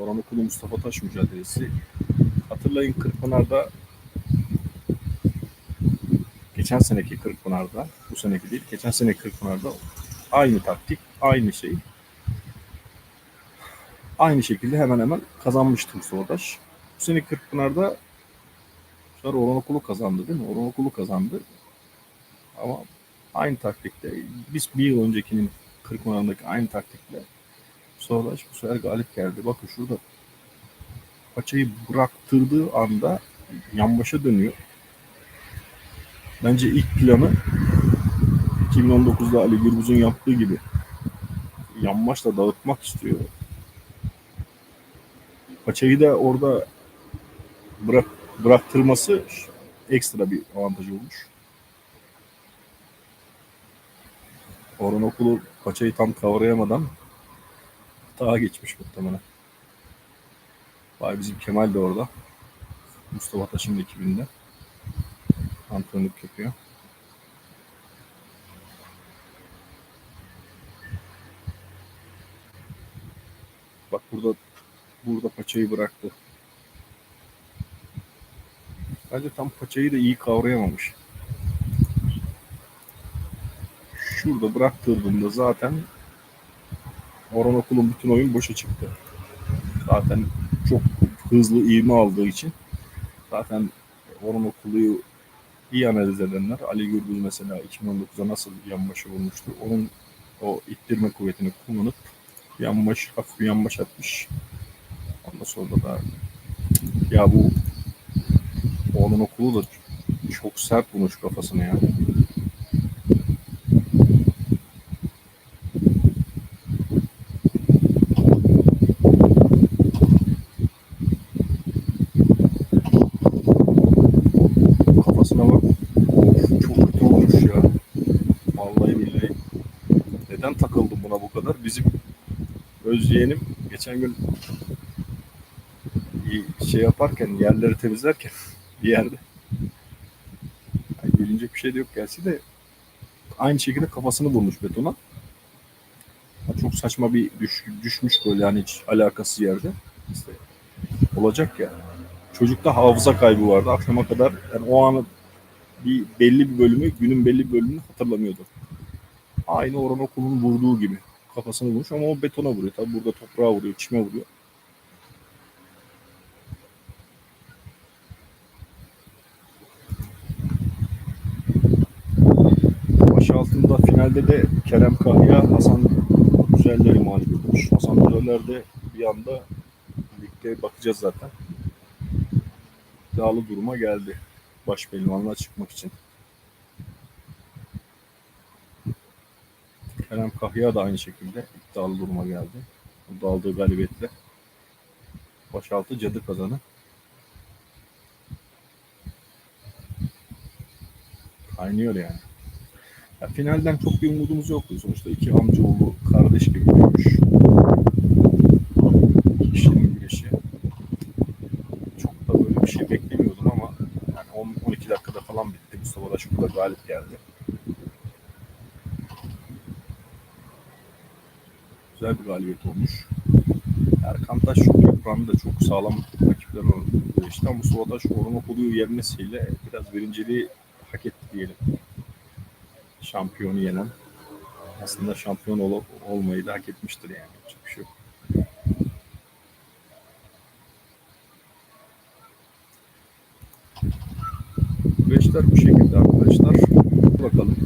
Orhan Okulu Mustafa Taş mücadelesi. Hatırlayın Kırkpınar'da geçen seneki Kırkpınar'da, bu seneki değil, geçen seneki Kırkpınar'da aynı taktik, aynı şey. Aynı şekilde hemen hemen kazanmıştı Mustafa Taş. Bu sene Kırkpınar'da sefer Orhan Okulu kazandı değil mi? Orhan Okulu kazandı. Ama aynı taktikte biz bir yıl öncekinin Kırkpınar'daki aynı taktikle Mustafa bu sefer galip geldi. Bakın şurada paçayı bıraktırdığı anda yan başa dönüyor. Bence ilk planı 2019'da Ali Gürbüz'ün yaptığı gibi yan başla dağıtmak istiyor. Paçayı da orada bırak, bıraktırması ekstra bir avantaj olmuş. Orhan Okulu paçayı tam kavrayamadan daha geçmiş muhtemelen. Vay bizim Kemal de orada. Mustafa Taş'ın ekibinde. Antrenörlük yapıyor. Bak burada burada paçayı bıraktı. Bence tam paçayı da iyi kavrayamamış. Şurada bıraktırdığında zaten Orhan Okul'un bütün oyun boşa çıktı. Zaten çok hızlı ivme aldığı için zaten Orhan Okulu'yu iyi analiz edenler Ali Gürbüz mesela 2019'da nasıl yan başa vurmuştu. Onun o ittirme kuvvetini kullanıp yan baş, hafif bir yan baş atmış. Ondan sonra da ya bu Orhan Okulu da çok sert vurmuş kafasına yani. Kafasına bak. Of, çok kötü olmuş ya. Vallahi billahi. Neden takıldım buna bu kadar? Bizim öz yeğenim geçen gün şey yaparken, yerleri temizlerken bir yerde yani gülünecek bir şey de yok gerçi de aynı şekilde kafasını vurmuş betona. Ha, Çok saçma bir düş, düşmüş böyle hani hiç alakasız yerde. İşte olacak ya. Çocukta hafıza kaybı vardı. Akşama kadar yani o anı bir belli bir bölümü, günün belli bir bölümünü hatırlamıyordu. Aynı Orhan Okulu'nun vurduğu gibi. Kafasını vurmuş ama o betona vuruyor. Tabi burada toprağa vuruyor, çime vuruyor. Baş altında finalde de Kerem Kahya Hasan Güzeller'i mağlup etmiş. Hasan Güzeller de bir anda birlikte bakacağız zaten. İddialı duruma geldi. Baş pehlivanlığa çıkmak için. Kerem Kahya da aynı şekilde iddialı duruma geldi. Burada aldığı galibiyetle. Başaltı cadı kazanı. Kaynıyor yani. Ya finalden çok bir umudumuz yoktu. Sonuçta iki amcaoğlu kardeş gibi. İki kişinin güreşi. Çok da böyle bir şey beklemiyordum ama yani 10 12 dakikada falan bitti. Mustafa da şurada galip geldi. Güzel bir galibiyet olmuş. Erkan Taş çok yıprandı. Çok sağlam rakipler. İşte ama Mustafa Taş Orhan Okulu'yu yenmesiyle biraz birinciliği hak etti diyelim. Şampiyonu yenen. Aslında şampiyon ol olmayı da hak etmiştir yani. Yapacak bir şey yok. Güreşler bu şekilde arkadaşlar. Bakalım